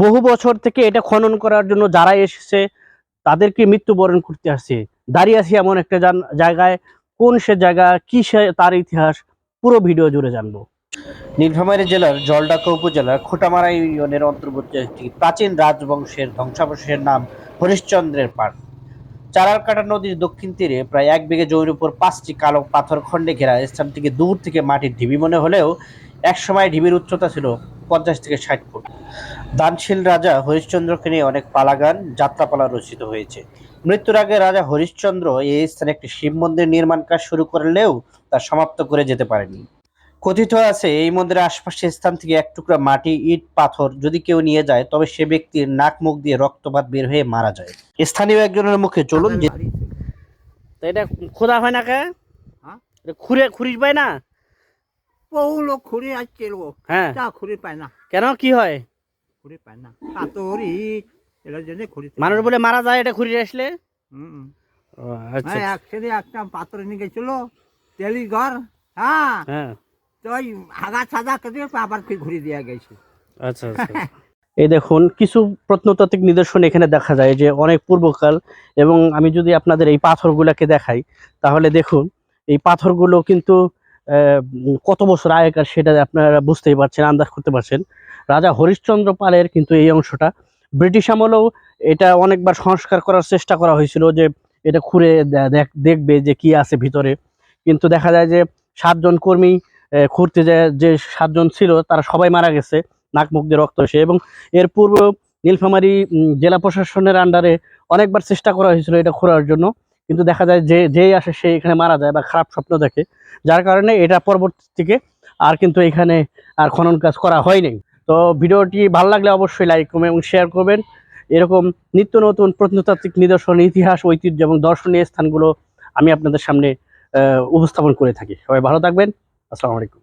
বহু বছর থেকে এটা খনন করার জন্য যারা এসেছে, তাদেরকে মৃত্যুবরণ করতে আসছে। দাঁড়িয়ে আছি এমন একটা জায়গায়, কোন সে জায়গা, কি সে তার ইতিহাস, পুরো ভিডিও জুড়ে জানব। নীলফামারী জেলার জলঢাকা উপজেলার খোটামারা ইউনিয়নের অন্তর্গত একটি প্রাচীন রাজবংশের ধ্বংসাবশেষের নাম হরিশ্চন্দ্রের পাড়। চারারকাটা নদীর দক্ষিণ তীরে প্রায় এক বিঘে জমির উপর পাঁচটি কালো পাথর খণ্ডে ঘেরা স্থানটিকে দূর থেকে মাটির ঢিবি মনে হলেও একসময় ঢিবির উচ্চতা ছিল পঞ্চাশ থেকে ষাট ফুট। দানশীল রাজা হরিশ্চন্দ্রকে নিয়ে অনেক পালাগান যাত্রাপালা রচিত হয়েছে। মৃত্যুর আগে রাজা হরিশ্চন্দ্র এই স্থানে একটি শিব মন্দির নির্মাণ কাজ শুরু করলেও তা সমাপ্ত করে যেতে পারেনি। কথিত আছে এই মন্দিরের আশপাশের স্থান থেকে এক টুকরা মাটি ইট পাথর যদি কেউ নিয়ে যায় তবে সে ব্যক্তির নাক মুখ দিয়ে রক্তপাত বের হয়ে মারা যায়। স্থানীয় একজনের মুখে চলুন যে এটা খোদা হয় না কে? হ্যাঁ? খুঁড়ে খুঁড়িস পায় না? বহু লোক ঘুরে আসছে লোক হ্যাঁ। তা ঘুরে পায় না। কেন? কি হয়? ঘুরে পায় না। ইট এটার জন্য ঘুরে মানুষ বলে মারা যায় এটা খুঁড়ে আসলে? হুম আচ্ছা হ্যাঁ একসাথে একটা পাথর নিয়ে গেছিল তেলি ঘর হ্যাঁ। হ্যাঁ। তো ওই হাগা সাদা কেটে আবার ঘুরে দেওয়া গেছে। আচ্ছা আচ্ছা। এই দেখুন কিছু প্রত্নতাত্ত্বিক নিদর্শন এখানে দেখা যায় যে অনেক পূর্বকাল এবং আমি যদি আপনাদের এই পাথরগুলোকে দেখাই তাহলে দেখুন এই পাথরগুলো কিন্তু কত বছর আগেকার সেটা আপনারা বুঝতেই পারছেন, আন্দাজ করতে পারছেন। রাজা হরিশ্চন্দ্র পালের কিন্তু এই অংশটা। ব্রিটিশ আমলেও এটা অনেকবার সংস্কার করার চেষ্টা করা হয়েছিল যে এটা খুঁড়ে দেখ- দেখবে যে কি আছে ভিতরে। কিন্তু দেখা যায় যে সাতজন কর্মী খুঁড়তে যে যে সাতজন ছিল, তারা সবাই মারা গেছে, নাক মুখ দিয়ে রক্ত এসে। এবং এর পূর্ব নীলফামারী জেলা প্রশাসনের আন্ডারে অনেকবার চেষ্টা করা হয়েছিল এটা খোঁড়ার জন্য। কিন্তু দেখা যায় যে, যেই আসে সে এখানে মারা যায় বা খারাপ স্বপ্ন দেখে। যার কারণে এটা পরবর্তী থেকে আর কিন্তু এখানে আর খনন কাজ করা হয়নি। তো ভিডিওটি ভালো লাগলে অবশ্যই লাইক করবেন এবং শেয়ার করবেন। এরকম নিত্য নতুন প্রত্নতাত্ত্বিক নিদর্শন, ইতিহাস, ঐতিহ্য এবং দর্শনীয় স্থানগুলো আমি আপনাদের সামনে উপস্থাপন করে থাকি। সবাই ভালো থাকবেন। আসসালামু আলাইকুম।